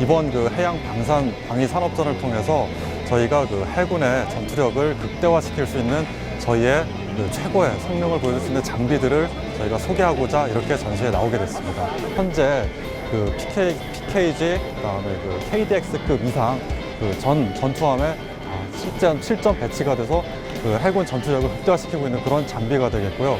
이번 그 해양 방산 방위 산업전을 통해서 저희가 그 해군의 전투력을 극대화시킬 수 있는 저희의 그 최고의 성능을 보여줄 수 있는 장비들을 저희가 소개하고자 이렇게 전시에 나오게 됐습니다. 현재 그 PK, PKG, 그다음에 그 KDX급 이상 그 전 전투함에 아, 실전 실전 배치가 돼서 그 해군 전투력을 극대화시키고 있는 그런 장비가 되겠고요.